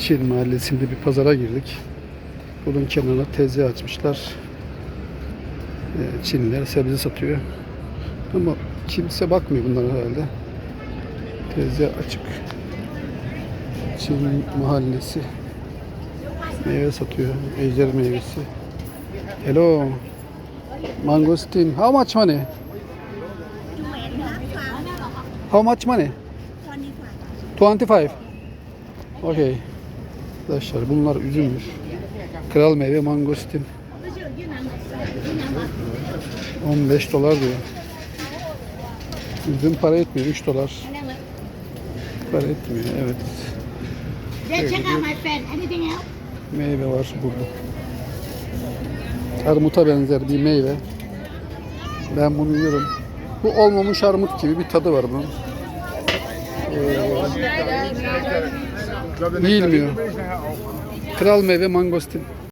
Çin mahallesinde bir pazara girdik. Yolun kenarına tezgah açmışlar. Ee, Çinliler sebze satıyor. Ama kimse bakmıyor bunlara herhalde. Tezgah açık. Çin mahallesi. Meyve satıyor. Ejder meyvesi. Hello. Mangosteen. How much money? How much money? 25. Okay. Arkadaşlar bunlar üzümmüş. Kral meyve mangostin. 15 dolar diyor. Üzüm para etmiyor 3 dolar. Para etmiyor evet. Meyve var burada. Armuta benzer bir meyve. Ben bunu yiyorum. Bu olmamış armut gibi bir tadı var bunun. Ee, yiyilmiyor. Kral meyve mangostin.